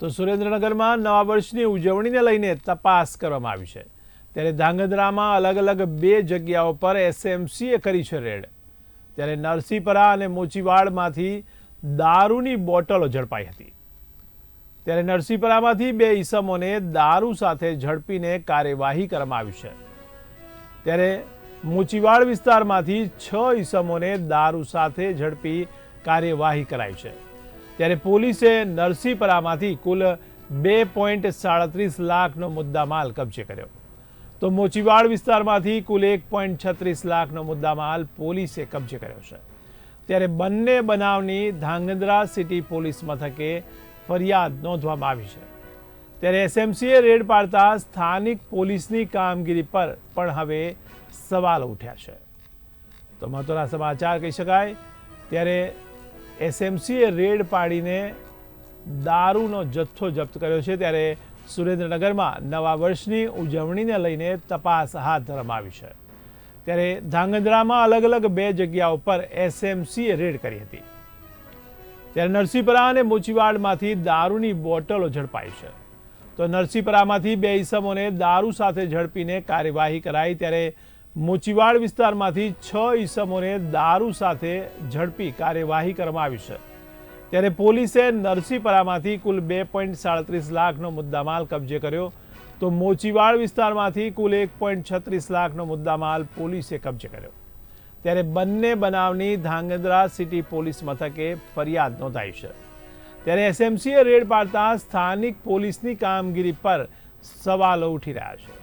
તો સુરેન્દ્રનગરમાં નવા વર્ષની ઉજવણીને લઈને તપાસ કરવામાં આવી છે. ત્યારે ધાંગધ્રામાં અલગ અલગ બે જગ્યાઓ પર એસએમસીએ કરી છે રેડ. ત્યારે નરસીપરા અને મોચીવાડમાંથી દારૂની બોટલો ઝડપાઈ હતી. ત્યારે નરસીપરામાંથી બે ઈસમોને દારૂ સાથે ઝડપીને કાર્યવાહી કરવામાં આવી છે. ત્યારે મોચીવાડ વિસ્તારમાંથી છ ઈસમોને દારૂ સાથે ઝડપી કાર્યવાહી કરાઈ છે. ત્યારે પોલીસે નરસીપરામાંથી કુલ બે પોઈન્ટ સાડત્રીસ લાખનો મુદ્દામાલ કબજે કર્યો. તો મોચીવાડ વિસ્તારમાંથી કુલ એક પોઈન્ટ છત્રીસ લાખનો મુદ્દામાલ પોલીસે કબજે કર્યો છે. ત્યારે બંને બનાવની ધાંગધ્રા સિટી પોલીસ મથકે ફરિયાદ નોંધવામાં આવી છે. ત્યારે એસએમસીએ રેડ પાડતા સ્થાનિક પોલીસની કામગીરી પર પણ હવે સવાલ ઉઠ્યા છે. તો મહત્વના સમાચાર કહી શકાય. ત્યારે એસએમસીએ રેડ પાડીને દારૂનો જથ્થો જપ્ત કર્યો છે ત્યારે સુરેન્દ્રનગરમાં નવા વર્ષની ઉજવણીને લઈને તપાસ હાથ ધરવામાં છે. ત્યારે ધાંગધ્રામાં અલગ અલગ બે જગ્યાઓ પર એસએમસીએ રેડ કરી હતી. ત્યારે નરસિંહપરા અને મોચીવાડમાંથી દારૂની બોટલો ઝડપાઈ છે. તો નરસિંહપરામાંથી બે ઈસમોને દારૂ સાથે ઝડપીને કાર્યવાહી કરાઈ ત્યારે મોચીવાડ વિસ્તારમાંથી છ ઈસમોને દારૂ સાથે ઝડપી કાર્યવાહી કરવામાં આવી છે. ત્યારે પોલીસે નરસીપરામાંથી કુલ બે પોઈન્ટ સાડત્રીસ લાખનો મુદ્દામાલ કબજે કર્યો. તો મોચીવાડ વિસ્તારમાંથી કુલ એક પોઈન્ટ છત્રીસ લાખનો મુદ્દામાલ પોલીસે કબજે કર્યો. ત્યારે બંને બનાવની ધાંગધ્રા સિટી પોલીસ મથકે ફરિયાદ નોંધાઈ છે. ત્યારે એસએમસીએ રેડ પાડતા સ્થાનિક પોલીસની કામગીરી પર સવાલો ઉઠી રહ્યા છે.